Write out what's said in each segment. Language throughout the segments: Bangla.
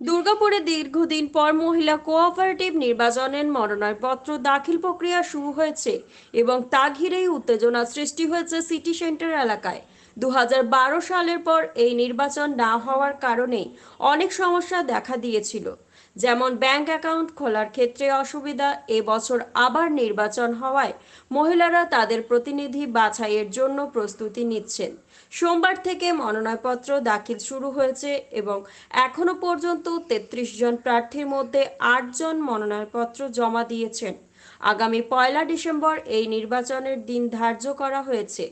দুর্গাপুরে দীর্ঘদিন পর মহিলা কোঅপারেটিভ নির্বাচনের মনোনয়নপত্র দাখিল প্রক্রিয়া শুরু হয়েছে এবং তা ঘিরেই উত্তেজনা সৃষ্টি হয়েছে সিটি সেন্টার এলাকায়। দু হাজার বারো সালের পর এই নির্বাচন না হওয়ার কারণে অনেক সমস্যা দেখা দিয়েছিল। যেমন ব্যাংক অ্যাকাউন্ট খোলার ক্ষেত্রে অসুবিধা এবছর আবার নির্বাচন হওয়ায় মহিলারা তাদের প্রতিনিধি বাছাইয়ের জন্য প্রস্তুতি নিচ্ছেন। সোমবার থেকে মনোনয়নপত্র দাখিল শুরু হয়েছে এবং এখনও পর্যন্ত তেত্রিশ জন প্রার্থীর মধ্যে আট জন মনোনয়নপত্র জমা দিয়েছেন। আগামী পয়লা ডিসেম্বর এই নির্বাচনের দিন ধার্য করা হয়েছে।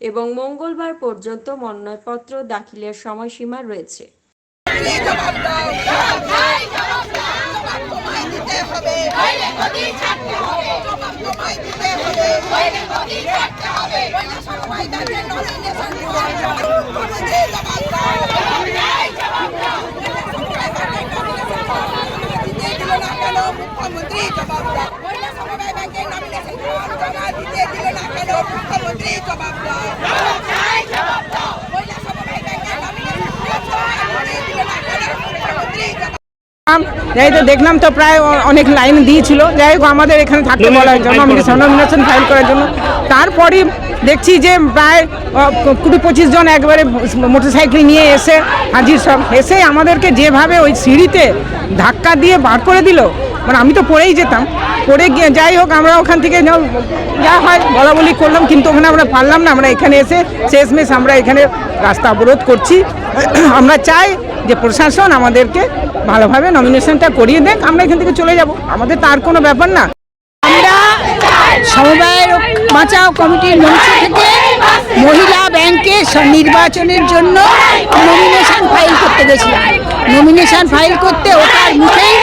এবং মঙ্গলবার পর্যন্ত মনোনয়নপত্র দাখিলের সময়সীমা রয়েছে মুখ্যমন্ত্রী জবাবদার মহিলা সমবায় ব্যাংকের দিতে যাই তো দেখলাম তো প্রায় অনেক লাইন দিয়েছিল। যাই হোক আমাদের এখানে থাকতে বলার জন্য নমিনেশন নমিনেশন ফাইল করার জন্য। তারপরই দেখছি যে প্রায় কুড়ি পঁচিশ জন একবারে মোটরসাইকেল নিয়ে এসে হাজির সব। এসে আমাদেরকে যেভাবে ওই সিঁড়িতে ধাক্কা দিয়ে বার করে দিল মানে আমি তো পড়েই যেতাম। পড়ে গিয়ে যাই হোক, আমরা ওখান থেকে যা হয় বলা বলি করলাম, কিন্তু ওখানে আমরা পারলাম না, আমরা এখানে এসে শেষমেশ আমরা এখানে রাস্তা অবরোধ করছি। আমরা চাই যে প্রশাসন আমাদেরকে ভালোভাবে নমিনেশনটা করিয়ে দেখ আমরা এখান থেকে চলে যাব। আমাদের তার কোনো ব্যাপার না। আমরা সমবায় বাঁচাও কমিটির মঞ্চ থেকে মহিলা ব্যাংকে নির্বাচনের জন্য নমিনেশন ফাইল করতে গেছিলাম। নমিনেশন ফাইল করতে ওটার মুখেই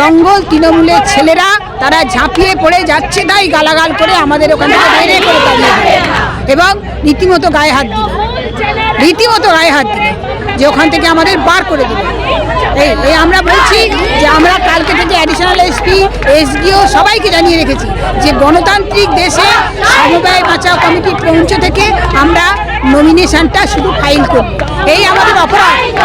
দঙ্গল তৃণমূলের ছেলেরা, তারা ঝাঁপিয়ে পড়ে যাচ্ছে তাই গালাগাল করে আমাদের ওখান থেকে বেরে করে তাড়িয়ে এবং রীতিমতো গায়ে হাত দিল। রীতিমতো গায়ে হাত দিল যে ওখান থেকে আমাদের বার করে দিল। এই আমরা বলছি যে আমরা কালকে থেকে অ্যাডিশনাল এসপি এসডিও সবাইকে জানিয়ে রেখেছি যে গণতান্ত্রিক দেশে সমবায় বাঁচাও কমিটির মঞ্চ থেকে আমরা নমিনেশনটা শুধু ফাইল করব। এই আমাদের অপরাধ।